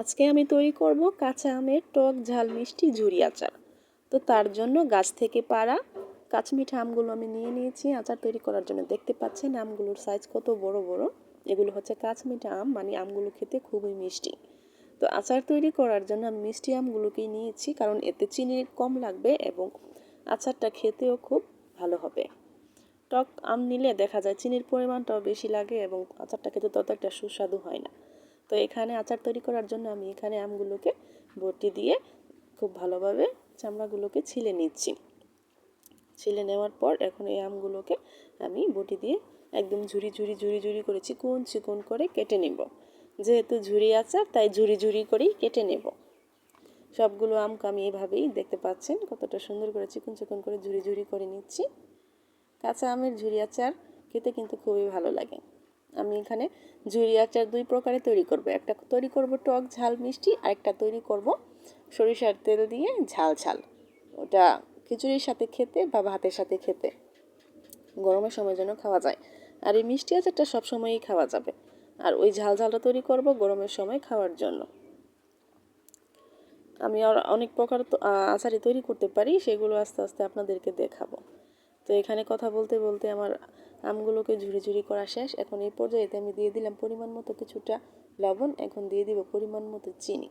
আজকে আমি তৈরি করব কাঁচা আমের টক ঝাল মিষ্টি ঝুরি আচার। তো তার জন্য গাছ থেকে পাড়া কাঁচমিঠা আমগুলো আমি নিয়ে নিয়েছি। আচার তৈরি করার জন্য দেখতে পাচ্ছেন আমগুলোর সাইজ কত বড় বড়। এগুলো হচ্ছে কাঁচমিঠা আম মানে আমগুলো খেতে খুবই মিষ্টি। তো আচার তৈরি করার জন্য আমি মিষ্টি আমগুলোকেই নিয়েছি, কারণ এতে চিনি কম লাগবে এবং আচারটা খেতেও খুব ভালো হবে। টক আম নিলে দেখা যায় চিনির পরিমাণটাও বেশি লাগে এবং আচারটা খেতে তত একটা সুস্বাদু হয় না। তো এখানে আচার তৈরি করার জন্য আমি এখানে আমগুলোকে বটি দিয়ে খুব ভালোভাবে চামড়াগুলোকে ছিলে নিচ্ছি। ছিলে নেওয়ার পর এখন এই আমগুলোকে আমি বটি দিয়ে একদম ঝুরি ঝুরি ঝুরি ঝুরি করে চিকন চিকুন করে কেটে নেব। যেহেতু ঝুরি আচার, তাই ঝুরি ঝুরি করেই কেটে নেব। সবগুলো আমকে আমি এভাবেই দেখতে পাচ্ছেন, কতটা সুন্দর করে চিকন চিকন করে ঝুরি ঝুরি করে নিচ্ছি। কাঁচা আমের ঝুরি আচার খেতে কিন্তু খুবই ভালো লাগে। আমি এখানে ঝুরি আচার দুই প্রকারে তৈরি করব। একটা তৈরি করব টক, ঝাল, মিষ্টি আর একটা তৈরি করব সরিষার তেল দিয়ে ঝাল ঝাল। ওটা খিচুড়ির সাথে খেতে বা ভাতের সাথে খেতে। গরমের সময় যেন খাওয়া যায়। আর এই মিষ্টি আচারটা সবসময়ই খাওয়া যাবে। আর ওই ঝাল, ঝালটা তৈরি করব গরমের সময় খাওয়ার জন্য। আমি আর অনেক প্রকার আচারই তৈরি করতে পারি, সেগুলো আস্তে আস্তে আপনাদেরকে দেখাবো। তো এখানে কথা বলতে বলতে আমার আমগুলোকে ঝুড়ি ঝুড়ি করা শেষ। এখন এই পর্যায়েতে আমি দিয়ে দিলাম পরিমাণ মতো কিছুটা লবণ, এখন দিয়ে দিব পরিমাণ মতো চিনি।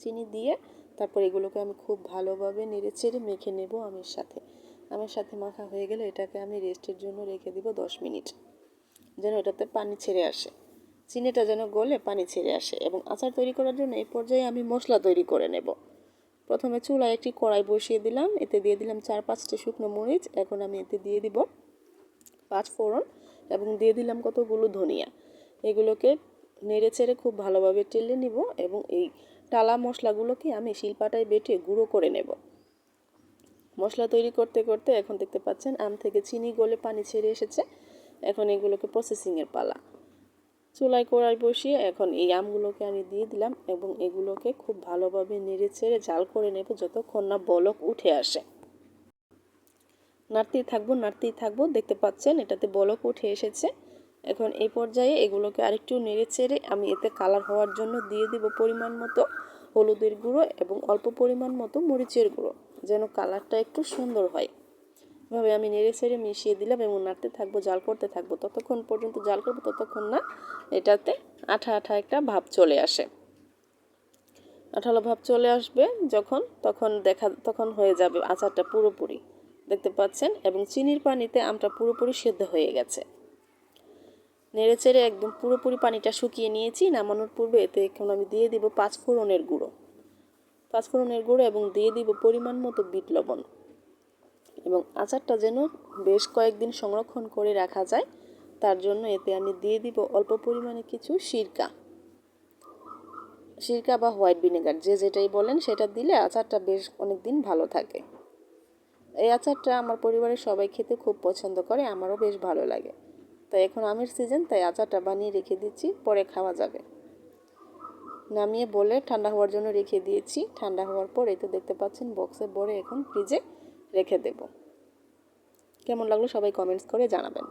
চিনি দিয়ে তারপর এগুলোকে আমি খুব ভালোভাবে নেড়ে চেড়ে মেখে নেব আমের সাথে। আমের সাথে মাখা হয়ে গেলে এটাকে আমি রেস্টের জন্য রেখে দিব দশ মিনিট, যেন এটাতে পানি ছেড়ে আসে। চিনিটা যেন গলে পানি ছেড়ে আসে এবং আচার তৈরি করার জন্য এই পর্যায়ে আমি মশলা তৈরি করে নেব। প্রথমে চুলায় একটি কড়াই বসিয়ে দিলাম, এতে দিয়ে দিলাম চার পাঁচটি শুকনো মরিচ, এখন আমি এতে দিয়ে দিব পাঁচ ফোড়ন এবং দিয়ে দিলাম কতগুলো ধনিয়া। এগুলোকে নেড়ে চেড়ে খুব ভালোভাবে টেলে নিব এবং এই টালা মশলাগুলোকে আমি শিলপাটায় বেটে গুঁড়ো করে নেব। মশলা তৈরি করতে করতে এখন দেখতে পাচ্ছেন আম থেকে চিনি গলে পানি ছেড়ে এসেছে। এখন এগুলোকে প্রসেসিংয়ের পালা। চুলায় কড়াই বসিয়ে এখন এই আমগুলোকে আমি দিয়ে দিলাম এবং এগুলোকে খুব ভালোভাবে নেড়ে ছেড়ে ঝাল করে নেব যতক্ষণ না বলক উঠে আসে। নাড়তেই থাকব নাড়তেই থাকব। দেখতে পাচ্ছেন, এটাতে বলক উঠে এসেছে। এখন এই পর্যায়ে এগুলোকে আরেকটু নেড়ে চেড়ে আমি এতে কালার হওয়ার জন্য দিয়ে দিব পরিমাণ মতো হলুদের গুঁড়ো এবং অল্প পরিমাণ মতো মরিচের গুঁড়ো, যেন কালারটা একটু সুন্দর হয়। এভাবে আমি নেড়ে ছেড়ে মিশিয়ে দিলাম এবং নাড়তে থাকব, জাল করতে থাকব। ততক্ষণ পর্যন্ত জাল করব, ততক্ষণ না এটাতে আঠা আঠা একটা ভাব চলে আসে। আঠালো ভাব চলে আসবে যখন, তখন দেখা, তখন হয়ে যাবে আচারটা পুরোপুরি। দেখতে পাচ্ছেন, এবং চিনির পানিতে আমটা পুরোপুরি সেদ্ধ হয়ে গেছে। নেড়ে চেড়ে একদম পুরোপুরি পানিটা শুকিয়ে নিয়েছি, নামানোর পূর্বে এতে এখন আমি দিয়ে দিব পাঁচ ফোড়নের গুঁড়ো। পাঁচ ফোড়নের গুঁড়ো এবং দিয়ে দিব পরিমাণ মতো বিট লবণ। এবং আচারটা যেন বেশ কয়েকদিন সংরক্ষণ করে রাখা যায়, তার জন্য এতে আমি দিয়ে দিব অল্প পরিমাণে কিছু সিরকা। সিরকা বা হোয়াইট ভিনেগার, যে যেটাই বলেন সেটা দিলে আচারটা বেশ অনেক দিন ভালো থাকে। এই আচারটা আমার পরিবারের সবাই খেতে খুব পছন্দ করে, আমারও বেশ ভালো লাগে। তাই এখন আমের সিজন তাই আচারটা বানিয়ে রেখে দিচ্ছি, পরে খাওয়া যাবে। নামিয়ে বলে ঠান্ডা হওয়ার জন্য রেখে দিয়েছি। ঠান্ডা হওয়ার পর এই তো দেখতে পাচ্ছেন বক্সে ভরে এখন ফ্রিজে রেখে দেব। কেমন লাগল সবাই কমেন্টস করে জানাবেন।